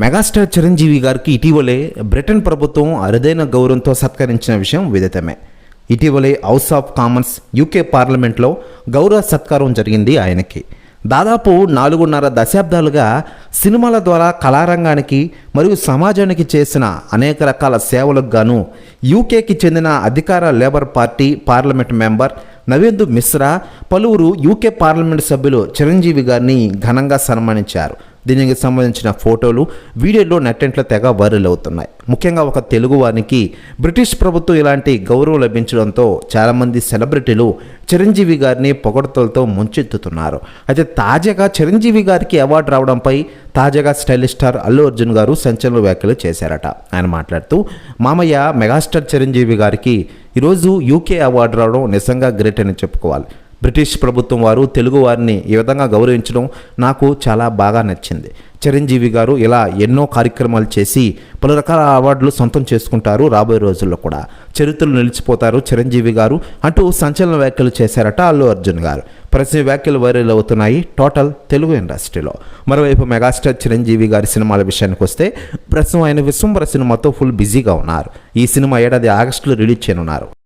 Megastar Chiranjeevi గారికి ఇటీవలే Britain ప్రభుత్వం అరుదైన గౌరవంతో సత్కరించిన విషయం విదితమే. ఇటీవలే హౌస్ ఆఫ్ కామన్స్ యూకే పార్లమెంట్లో గౌరవ సత్కారం జరిగింది ఆయనకి. దాదాపు నాలుగున్నర దశాబ్దాలుగా సినిమాల ద్వారా కళారంగానికి మరియు సమాజానికి చేసిన అనేక రకాల సేవలకు గాను యూకేకి చెందిన అధికార labour party parliament member Navendu Mishra పలువురు యూకే పార్లమెంట్ సభ్యులు చిరంజీవి గారిని ఘనంగా సన్మానించారు. దీనికి సంబంధించిన ఫోటోలు వీడియోలు నెట్టెంట్లో తెగ వైరల్ అవుతున్నాయి. ముఖ్యంగా ఒక తెలుగు వారికి బ్రిటిష్ ప్రభుత్వం ఇలాంటి గౌరవం లభించడంతో చాలామంది సెలబ్రిటీలు చిరంజీవి గారిని పొగడతలతో ముంచెత్తుతున్నారు. అయితే తాజాగా చిరంజీవి గారికి అవార్డు రావడంపై తాజాగా స్టైలిష్ స్టార్ అల్లు అర్జున్ గారు సంచలన వ్యాఖ్యలు చేశారట. ఆయన మాట్లాడుతూ మామయ్య మెగాస్టార్ చిరంజీవి గారికి ఈరోజు యూకే అవార్డు రావడం నిజంగా గ్రేట్ అని చెప్పుకోవాలి. బ్రిటిష్ ప్రభుత్వం వారు తెలుగు వారిని ఈ విధంగా గౌరవించడం నాకు చాలా బాగా నచ్చింది. చిరంజీవి గారు ఇలా ఎన్నో కార్యక్రమాలు చేసి పలు రకాల అవార్డులు సొంతం చేసుకుంటారు రాబోయే రోజుల్లో కూడా. చరిత్రలు నిలిచిపోతారు చిరంజీవి గారు అంటూ సంచలన వ్యాఖ్యలు చేశారట అల్లు అర్జున్ గారు. ప్రతి వ్యాఖ్యలు వైరల్ అవుతున్నాయి టోటల్ తెలుగు ఇండస్ట్రీలో. మరోవైపు మెగాస్టార్ చిరంజీవి గారి సినిమాల విషయానికి వస్తే ప్రస్తుతం ఆయన విశ్వంబర సినిమాతో ఫుల్ బిజీగా ఉన్నారు. ఈ సినిమా ఏడాది ఆగస్టులో రిలీజ్ చేయనున్నారు.